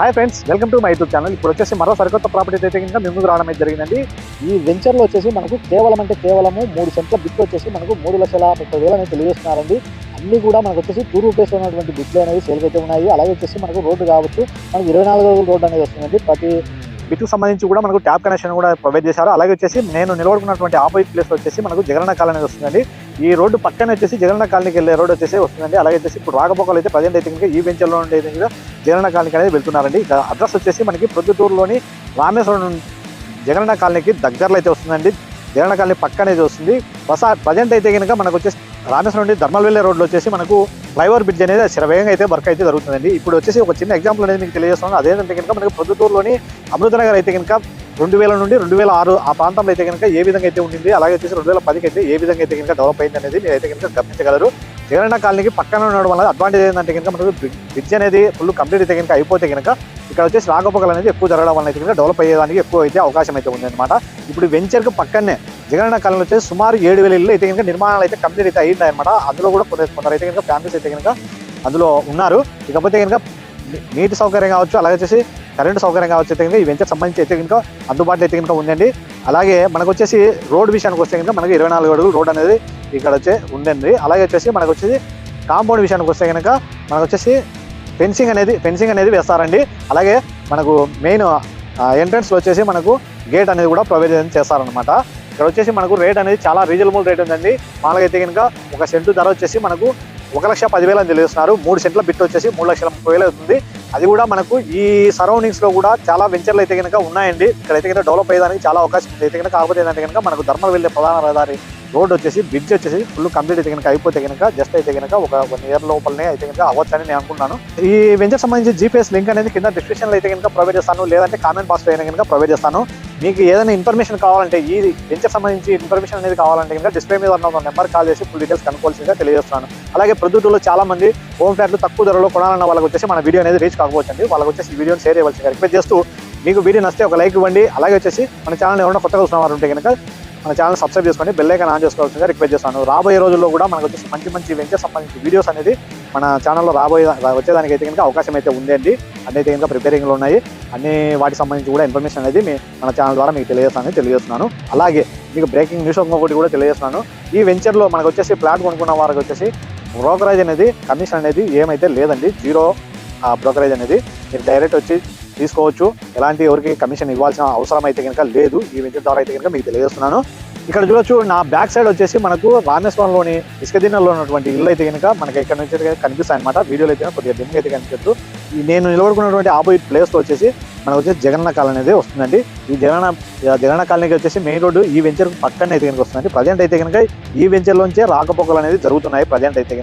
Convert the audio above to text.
Hi friends welcome to my YouTube channel. ఇప్పుడు వచ్చేసి మరో సరికొత్త ప్రాపర్టీ అయితే కనుక మేము రావడం అయితే జరిగిందండి. ఈ వెంచర్లో వచ్చేసి మనకు కేవలం అంటే కేవలము మూడు సెంట్ల బిట్ వచ్చేసి మనకు మూడు లక్షల ముప్పై వేలు అనేది తెలియజేస్తున్నారండి. అన్ని కూడా మనకు వచ్చేసి టూ రూపీస్ ఉన్నటువంటి బిట్లు అనేవి సేల్కి అయితే ఉన్నాయి. అలాగే వచ్చేసి మనకు రోడ్డు కావచ్చు మనకు ఇరవై నాలుగు రోజుల రోడ్డు అనేది వస్తుందండి. ప్రతి బిట్కు సంబంధించి కూడా మనకు ట్యాప్ కనెక్షన్ కూడా ప్రొవైడ్ చేశారు. అలాగే వచ్చేసి నేను నిలబడుకున్నటువంటి ఆపోజిట్ ప్లేస్ వచ్చేసి మనకు జగనన్న కాలనీ అనేది వస్తుందండి. ఈ రోడ్డు పక్కన వచ్చేసి జగనన్న కాలనీకి వెళ్ళే రోడ్ వచ్చేసి వస్తుందండి. అలాగే వచ్చేసి ఇప్పుడు రాకపోకలు అయితే ప్రజెంట్ అయితే ఇంకా ఈ వెంచర్లో ఉండే అయితే జగన్న కాలనీకి అనేది వెళ్తున్నారండి. ఇక అడ్రస్ వచ్చేసి మనకి ప్రొద్దుటూరులోని రామేశ్వరం జగన్న జగనన్న కాలనీకి దగ్గరలో అయితే వస్తుందండి. జగన్న కాలనీ పక్కనే వస్తుంది. బస ప్రజెంట్ అయితే కనుక మనకు వచ్చేసి రామేశ్వరం నుండి ధర్మల్ వెళ్ళే రోడ్లో వచ్చేసి మనకు ఫ్లైఓవర్ బ్రిడ్జ్ అనేది శరవేగంగా అయితే వర్క్ అయితే జరుగుతుందండి. ఇప్పుడు వచ్చేసి ఒక చిన్న ఎగ్జాంపుల్ అనేది మీకు తెలియజేస్తున్నాను. అదేంటంటే కనుక మనకి ప్రొద్దుటూరులోని అమృతనగర్ అయితే కనుక రెండు వేల నుండి రెండు వేల ఆరు ఆ ప్రాంతంలో అయితే కనుక ఏ విధంగా అయితే ఉండింది అలాగే వచ్చేసి రెండు వేల పదికి అయితే ఏ విధంగా అయితే కనుక డెవలప్ అయింది అనేది మీరు అయితే కనుక గమనించగలరు. జగనన్న కాలనీకి పక్కన ఉండడం వల్ల అడ్వాంటేజ్ ఏంటంటే కనుక మనకు బ్రిడ్జ్ అనేది ఫుల్ కంప్లీట్ అయితే కనుక అయిపోతే కనుక ఇక్కడ వచ్చేసి రాకపోకలు అనేది ఎక్కువ జరగడం వల్ల అయితే కనుక డెవలప్ అయ్యేదానికి ఎక్కువ అయితే అవకాశం అయితే ఉందన్నమాట. ఇప్పుడు వెంచర్కి పక్కనే జగనన్న కాలంలో వచ్చేసి సుమారు ఏడు వేల ఇల్లు అయితే కనుక నిర్మాణాలు అయితే కంప్లీట్ అయితే అయ్యింది అనమాట అందులో కూడా కొందరు కొందరు అయితే కనుక ఫ్యామిలీస్ అయితే కనుక అందులో ఉన్నారు. ఇకపోతే కనుక నీటి సౌకర్యం కావచ్చు అలాగే వచ్చేసి కరెంటు సౌకర్యం కావచ్చు అయితే కనుక ఈ వెంచర్ సంబంధించి అయితే కనుక అందుబాటులో అయితే కనుక ఉందండి. అలాగే మనకు వచ్చేసి రోడ్ విషయానికి వస్తే కనుక మనకి ఇరవై నాలుగు అడుగులు రోడ్ అనేది ఇక్కడ వచ్చే ఉందండి. అలాగే వచ్చేసి మనకు వచ్చేసి కాంపౌండ్ విషయానికి వస్తే కనుక మనకు వచ్చేసి ఫెన్సింగ్ అనేది ఫెన్సింగ్ అనేది వేస్తారండి. అలాగే మనకు మెయిన్ ఎంట్రన్స్లో వచ్చేసి మనకు గేట్ అనేది కూడా ప్రొవైడ్ చేస్తారనమాట ఇక్కడ వచ్చేసి మనకు రేట్ అనేది చాలా రీజనబుల్ రేట్ ఉందండి. మామూలుగా అయితే కనుక ఒక సెంటు ధర వచ్చేసి మనకు ఒక లక్ష పదివేలు అని తెలియజేస్తున్నారు. మూడు సెంట్ల బిట్ వచ్చేసి మూడు లక్షల ముప్పై వేలు అవుతుంది. అది కూడా మనకు ఈ సరౌండింగ్స్లో కూడా చాలా వెంచర్లు అయితే కనుక ఉన్నాయండి. ఇక్కడ అయితే కనుక డెవలప్ అయ్యేదానికి చాలా అవకాశం అయితే కనుక కాకపోతే ఏంటంటే కనుక మనకు ధర్మ వెళ్ళే ప్రధాన రహదారి రోడ్ వచ్చేసి బ్రిడ్జ్ వచ్చేసి ఫుల్ కంప్లీట్ అయితే కనుక అయిపోతే కనుక జస్ట్ అయితే కనుక ఒక వన్ ఇయర్ లోపలనే అయితే కనుక అవ్వచ్చని నేను అనుకున్నాను ఈ వెంచర్ సంబంధించి జీపీఎస్ లింక్ అనేది కింద డిస్క్రిప్షన్లో అయితే కనుక ప్రొవైడ్ చేస్తాను. లేదంటే కామెంట్ బాక్స్ అయినా కనుక ప్రొవైడ్ చేస్తాను. మీకు ఏదైనా ఇన్ఫర్మేషన్ కావాలంటే ఈ వెంచర్ సంబంధించి ఇన్ఫర్మేషన్ అనేది కావాలంటే ఇంకా డిస్ప్లే మీద ఉన్న నెంబర్ కాల్ చేసి ఫుల్ డీటెయిల్స్ కనుకోవాల్సిందిగా తెలియజేస్తున్నాను. అలాగే ప్రొద్దుటూరులో చాలా మంది హోమ్ ఫ్లాట్లు తక్కువ ధరలో కొనాలన్న వాళ్ళకి వచ్చేసి మన వీడియో అనేది రీచ్ కాకపోవచ్చండి. వాళ్ళకి వచ్చేసి ఈ వీడియోని షేర్ చేయవలసిందిగా రిక్వెస్ట్ చేస్తూ మీకు వీడియో నచ్చితే ఒక లైక్ ఇవ్వండి. అలాగే వచ్చేసి మన ఛానల్ ఎవరైనా కొత్తగా చూసిన వారు ఉంటే కనుక మన ఛానల్ సబ్స్క్రైబ్ చేసుకోండి బెల్లైకన్ ఆన్ చేసుకోవాల్సిందిగా రిక్వెస్ట్ చేస్తాను రాబోయే రోజుల్లో కూడా మనకు వచ్చేసి మంచి మంచి వెంచర్ సంబంధించి వీడియోస్ అనేది మన ఛానల్లో రాబోయే వచ్చేదానికి అయితే కనుక అవకాశం అయితే ఉంది అండి అన్ని అయితే కనుక ప్రిపేరింగ్లో ఉన్నాయి. అన్ని వాటికి సంబంధించి కూడా ఇన్ఫర్మేషన్ అనేది మీ మన ఛానల్ ద్వారా మీకు తెలియజేస్తానని తెలియజేస్తున్నాను. అలాగే మీకు బ్రేకింగ్ న్యూస్ ఇంకొకటి కూడా తెలియజేస్తున్నాను. ఈ వెంచర్లో మనకు వచ్చేసి ప్లాట్ కొనుక్కున్న వారికి వచ్చేసి బ్రోకరేజ్ అనేది కమిషన్ అనేది ఏమైతే లేదండి. జీరో బ్రోకరేజ్ అనేది మీరు డైరెక్ట్ వచ్చి తీసుకోవచ్చు. ఎలాంటి ఎవరికి కమిషన్ ఇవ్వాల్సిన అవసరం అయితే కనుక లేదు. ఈ వెంచర్ ద్వారా అయితే కనుక మీకు తెలియజేస్తున్నాను. ఇక్కడ చూడొచ్చు నా బ్యాక్ సైడ్ వచ్చేసి మనకు రామేశ్వరంలోని ఇసుక ఉన్నటువంటి ఇల్లు అయితే కనుక మనకి ఇక్కడ నుంచి కనిపిస్తాయి అనమాట వీడియోలో అయితే కొద్దిగా దిమ్మ అయితే కనిపిస్తుంది ఈ నేను నిలబడుకున్నటువంటి ఆపోజిట్ ప్లేస్ వచ్చేసి మనకు వచ్చేసి జగన్న కాలనీ అనేది వస్తుందండి. ఈ జగన్న జగన్న కాలనీకి వచ్చేసి మెయిన్ రోడ్డు ఈ వెంచర్ పక్కన అయితే కనుక వస్తుందండి. ప్రజెంట్ అయితే కనుక ఈ వెంచర్లోంచే రాకపోకలు అనేది జరుగుతున్నాయి ప్రజెంట్ అయితే